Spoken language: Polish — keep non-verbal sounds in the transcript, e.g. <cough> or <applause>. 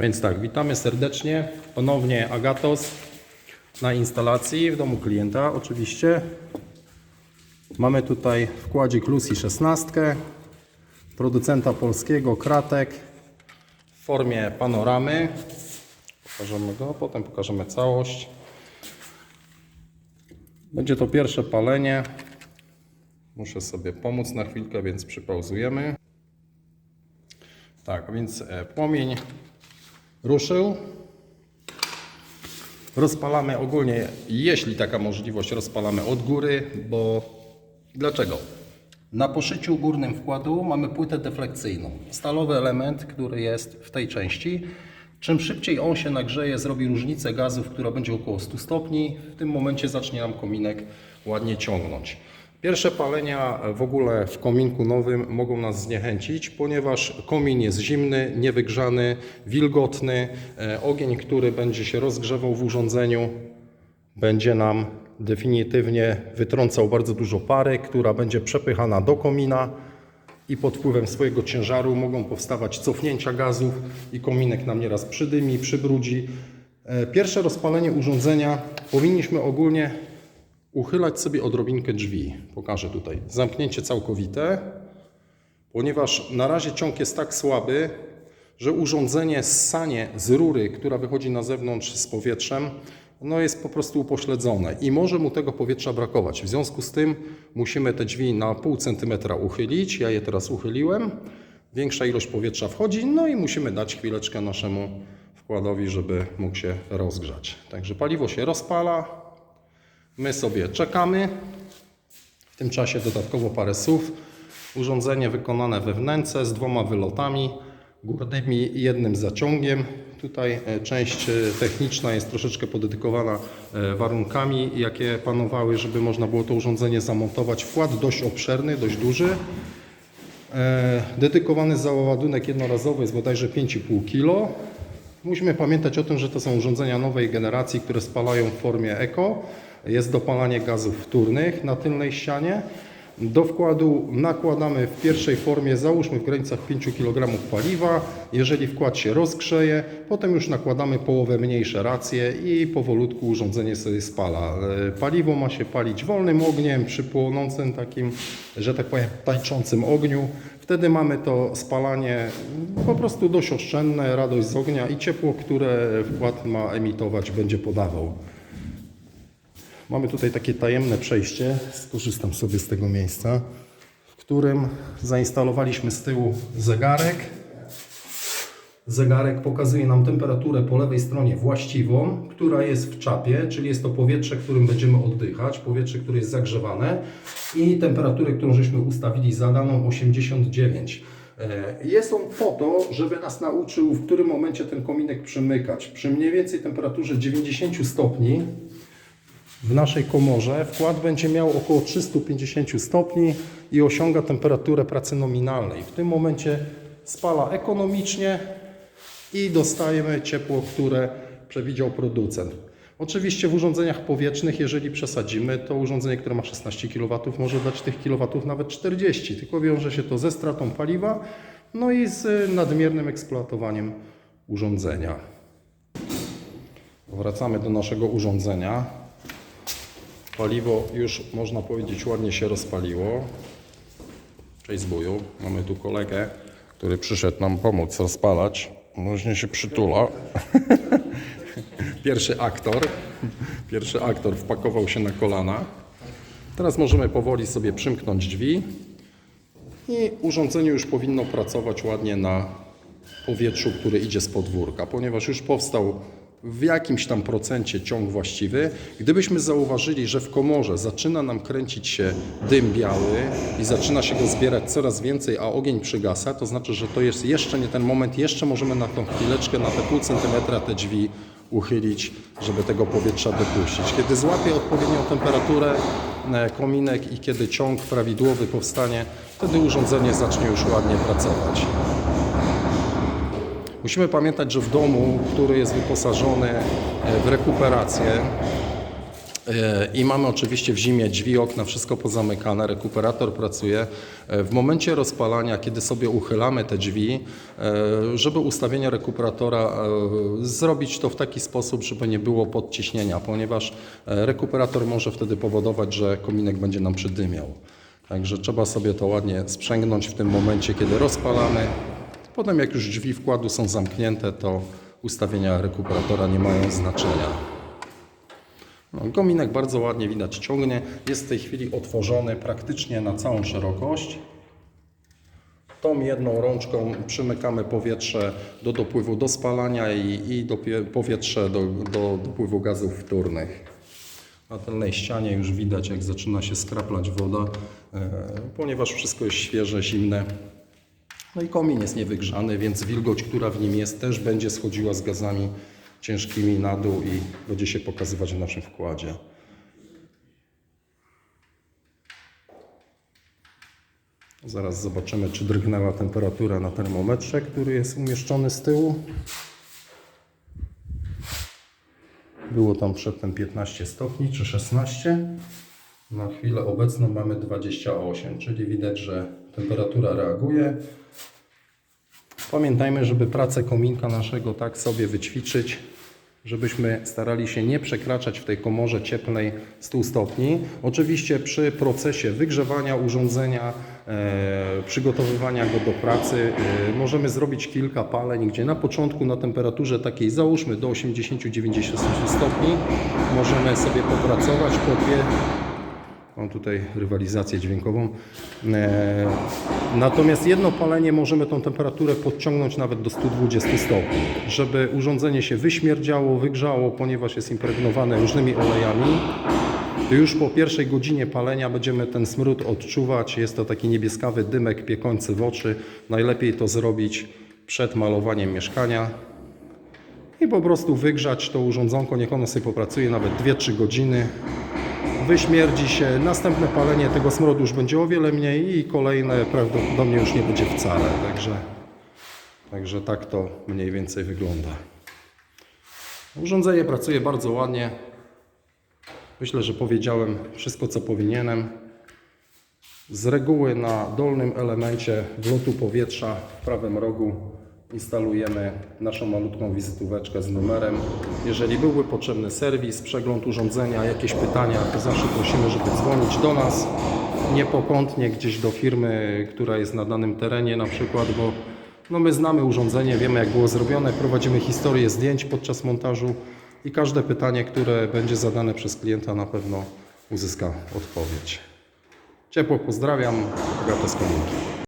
Więc tak, witamy serdecznie. Ponownie Agatos na instalacji w domu klienta oczywiście. Mamy tutaj wkładzik Lucy 16, producenta polskiego Kratek w formie panoramy. Pokażemy go, potem pokażemy całość. Będzie to pierwsze palenie. Muszę sobie pomóc na chwilkę, więc przypauzujemy. Tak, więc e, płomień ruszył. Rozpalamy ogólnie, jeśli taka możliwość, rozpalamy od góry, bo dlaczego? Na poszyciu górnym wkładu mamy płytę deflekcyjną. Stalowy element, który jest w tej części. Czym szybciej on się nagrzeje, zrobi różnicę gazów, która będzie około 100 stopni. W tym momencie zacznie nam kominek ładnie ciągnąć. Pierwsze palenia w ogóle w kominku nowym mogą nas zniechęcić, ponieważ komin jest zimny, niewygrzany, wilgotny. E, Ogień, który będzie się rozgrzewał w urządzeniu, będzie nam definitywnie wytrącał bardzo dużo pary, która będzie przepychana do komina i pod wpływem swojego ciężaru mogą powstawać cofnięcia gazów i kominek nam nieraz przydymi, przybrudzi. E, Pierwsze rozpalenie urządzenia powinniśmy ogólnie uchylać sobie odrobinkę drzwi. Pokażę tutaj. Zamknięcie całkowite, ponieważ na razie ciąg jest tak słaby, że urządzenie ssanie z rury, która wychodzi na zewnątrz z powietrzem, no jest po prostu upośledzone i może mu tego powietrza brakować. W związku z tym musimy te drzwi na pół centymetra uchylić. Ja je teraz uchyliłem. Większa ilość powietrza wchodzi, no i musimy dać chwileczkę naszemu wkładowi, żeby mógł się rozgrzać. Także paliwo się rozpala, My sobie czekamy. W tym czasie dodatkowo parę słów. Urządzenie wykonane we wnęce z dwoma wylotami górnymi i jednym zaciągiem. Tutaj e, część e, techniczna jest troszeczkę podedykowana e, warunkami, jakie panowały, żeby można było to urządzenie zamontować. Wkład dość obszerny, dość duży. Dedykowany załadunek jednorazowy jest bodajże 5,5 kg. Musimy pamiętać o tym, że to są urządzenia nowej generacji, które spalają w formie eko. Jest dopalanie gazów wtórnych na tylnej ścianie. Do wkładu nakładamy w pierwszej formie, załóżmy w granicach 5 kg paliwa. Jeżeli wkład się rozgrzeje, potem już nakładamy połowę mniejsze racje i powolutku urządzenie sobie spala. E, Paliwo ma się palić wolnym ogniem, przy płonącym takim, że tak powiem, tańczącym ogniu. Wtedy mamy to spalanie po prostu dość oszczędne, radość z ognia i ciepło, które wkład ma emitować, będzie podawał. Mamy tutaj takie tajemne przejście, skorzystam sobie z tego miejsca, w którym zainstalowaliśmy z tyłu zegarek. Zegarek pokazuje nam temperaturę po lewej stronie właściwą, która jest w czapie, czyli jest to powietrze, którym będziemy oddychać, powietrze, które jest zagrzewane i temperaturę, którą żeśmy ustawili zadaną 89. E, Jest on po to, żeby nas nauczył, w którym momencie ten kominek przymykać. Przy mniej więcej temperaturze 90 stopni w naszej komorze wkład będzie miał około 350 stopni i osiąga temperaturę pracy nominalnej. W tym momencie spala ekonomicznie i dostajemy ciepło, które przewidział producent. Oczywiście w urządzeniach powietrznych, jeżeli przesadzimy, to urządzenie, które ma 16 kW może dać tych kilowatów nawet 40, tylko wiąże się to ze stratą paliwa, no i z nadmiernym eksploatowaniem urządzenia. Wracamy do naszego urządzenia. Paliwo już można powiedzieć ładnie się rozpaliło. Cześć zbuju. Mamy tu kolegę, który przyszedł nam pomóc rozpalać. Może się przytula. <laughs> Pierwszy aktor. Pierwszy aktor wpakował się na kolana. Teraz możemy powoli sobie przymknąć drzwi i urządzenie już powinno pracować ładnie na powietrzu, które idzie z podwórka, ponieważ już powstał w jakimś tam procencie ciąg właściwy. Gdybyśmy zauważyli, że w komorze zaczyna nam kręcić się dym biały i zaczyna się go zbierać coraz więcej, a ogień przygasa, to znaczy, że to jest jeszcze nie ten moment, jeszcze możemy na tą chwileczkę, na te pół centymetra te drzwi uchylić, żeby tego powietrza dopuścić. Kiedy złapie odpowiednią temperaturę e, kominek i kiedy ciąg prawidłowy powstanie, wtedy urządzenie zacznie już ładnie pracować. Musimy pamiętać, że w domu, który jest wyposażony e, w rekuperację, E, I mamy oczywiście w zimie drzwi, okna, wszystko pozamykane, rekuperator pracuje. E, W momencie rozpalania, kiedy sobie uchylamy te drzwi, żeby ustawienie rekuperatora zrobić to w taki sposób, żeby nie było podciśnienia, ponieważ rekuperator może wtedy powodować, że kominek będzie nam przydymiał. Także trzeba sobie to ładnie sprzęgnąć w tym momencie, kiedy rozpalamy. Potem jak już drzwi wkładu są zamknięte, to ustawienia rekuperatora nie mają znaczenia. No, kominek bardzo ładnie widać ciągnie. Jest w tej chwili otworzony praktycznie na całą szerokość. Tą jedną rączką przymykamy powietrze do dopływu do spalania i, i dopie- powietrze do, do dopływu gazów wtórnych. Na tylnej ścianie już widać, jak zaczyna się skraplać woda, e, ponieważ wszystko jest świeże, zimne. No i komin jest niewygrzany, więc wilgoć, która w nim jest, też będzie schodziła z gazami ciężkimi na dół i będzie się pokazywać w naszym wkładzie. Zaraz zobaczymy, czy drgnęła temperatura na termometrze, który jest umieszczony z tyłu. Było tam przedtem 15 stopni czy 16. Na chwilę obecną mamy 28, czyli widać, że temperatura reaguje. Pamiętajmy, żeby pracę kominka naszego tak sobie wyćwiczyć, żebyśmy starali się nie przekraczać w tej komorze cieplnej 100 stopni. Oczywiście przy procesie wygrzewania urządzenia, e, przygotowywania go do pracy e, możemy zrobić kilka paleń, gdzie na początku na temperaturze takiej załóżmy do 80-90 stopni możemy sobie popracować po Mam tutaj rywalizację dźwiękową. E, Natomiast jedno palenie możemy tą temperaturę podciągnąć nawet do 120 stopni, żeby urządzenie się wyśmierdziało, wygrzało, ponieważ jest impregnowane różnymi olejami. To już po pierwszej godzinie palenia będziemy ten smród odczuwać. Jest to taki niebieskawy dymek piekący w oczy. Najlepiej to zrobić przed malowaniem mieszkania i po prostu wygrzać to urządzonko, niech ono sobie popracuje nawet 2-3 godziny wyśmierdzi się, następne palenie tego smrodu już będzie o wiele mniej i kolejne prawdopodobnie już nie będzie wcale. Także, także tak to mniej więcej wygląda. Urządzenie pracuje bardzo ładnie. Myślę, że powiedziałem wszystko, co powinienem. Z reguły na dolnym elemencie wlotu powietrza w prawym rogu instalujemy naszą malutką wizytóweczkę z numerem. Jeżeli byłby potrzebny serwis, przegląd urządzenia, jakieś pytania, to zawsze prosimy, żeby dzwonić do nas niepokątnie gdzieś do firmy, która jest na danym terenie na przykład, bo no my znamy urządzenie, wiemy jak było zrobione, prowadzimy historię zdjęć podczas montażu i każde pytanie, które będzie zadane przez klienta na pewno uzyska odpowiedź. Ciepło pozdrawiam, Agata z.